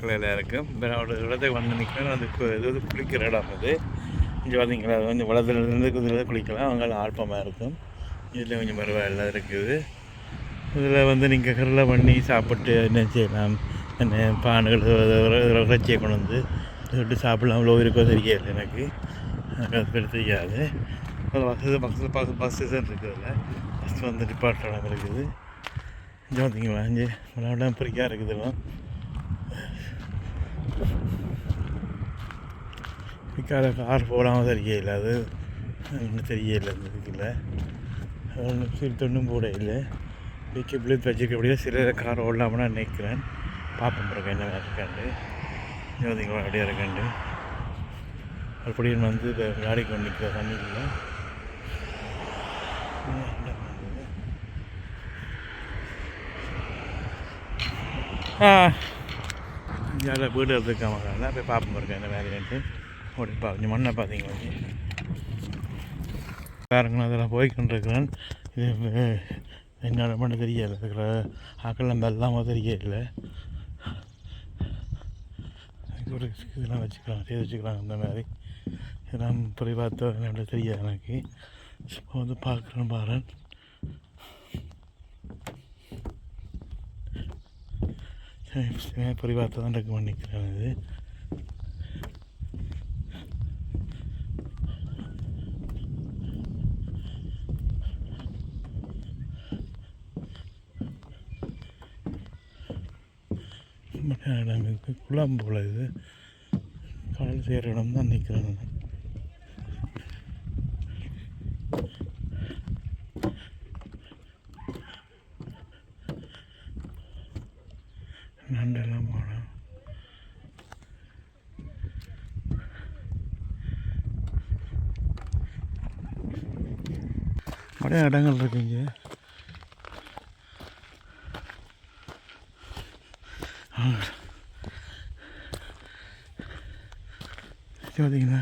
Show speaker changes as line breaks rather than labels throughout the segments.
மக்கள் இருக்கும் நான் ஒரு இடத்துக்கு வந்து நிற்கணும் அது இது வந்து குளிக்கிற இடம் அது. இங்கே பார்த்தீங்களா அது வந்து வளத்துலேருந்து குதிரை குளிக்கலாம். அவங்க ஆல்பமாக இருக்கும். இதில் கொஞ்சம் பரவாயில்ல இருக்குது. இதில் வந்து நீங்கள் கருளை பண்ணி சாப்பிட்டு என்ன செய்யலாம்? என்ன பானுகள் இறைச்சியை கொண்டு வந்து சொல்லிட்டு சாப்பிடலாம். அவ்வளோ இருக்கோ தெரியாது எனக்கு. எனக்கு அது தெரியாது. அது வசதி பக்கத்தில் பஸ் பஸ் ஸ்டேஷன் இருக்குது அதில். பஸ் வந்து டிபார்ட்மெண்ட் இருக்குது. இங்கே பார்த்தீங்களா இங்கே விளையாட பிரிக்காக இருக்குது கார கார் போடாமல் தெரியல அது. ஒன்றும் தெரியல இல்லை இதுக்குள்ள. ஒன்றும் சிறுத்தொன்னும் போட இல்லை. பிக்கி பிளிப் வச்சுக்கக்கூடிய சில கார் ஓடலாம்னு நினைக்கிறேன். பார்ப்போம் பிறகு என்ன இருக்காண்டு ஜோதிங்களா அப்படியே இருக்காண்டு. அப்படின்னு வந்து இந்த விளையாடி கொண்டு நிற்கிற தண்ணிக்குள்ள ஆ. இங்கே வீடு எடுத்துருக்காமல் போய் பார்ப்போம் இருக்கேன் என்ன வேலைன்ட்டு. ஓடி பா கொஞ்சம் மண்ணை பார்த்தீங்களா பாருங்கண்ணா அதெல்லாம் போய்கொண்டிருக்கிறேன் இது அஹ், என்னோட பண்ண தெரியல இருக்கிற ஆக்கள் நம்ம எல்லாமே தெரியல ஒரு இதெல்லாம் வச்சுக்கலாம் செய்து வச்சுக்கலாம் அந்த மாதிரி. இதெல்லாம் போய் பார்த்து என்னோட தெரியாது எனக்கு. இப்போ வந்து பார்க்குறேன் பாருன் சரி போய் தான் ரெக்கமெண்ட் பண்ணிக்கிறேன் இது. இடம் இருக்குது குளம் பொழுது இது கடல் சேர இடம் தான் நிற்கிறேன் நண்டெல்லாம் போனோம் நிறைய இடங்கள் இருக்குங்க பார்த்தீங்களா?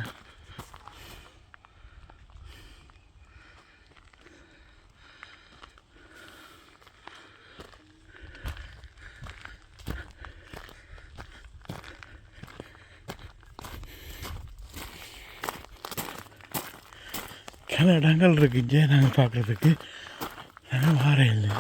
சில இடங்கள் இருக்குங்க நாங்கள் பார்க்குறதுக்கு. நாங்கள் வார இல்லை.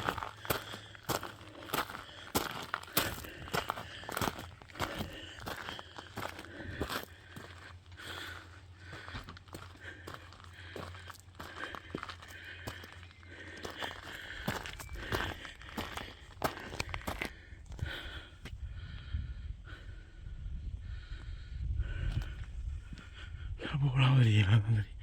போகலாம் தெரியல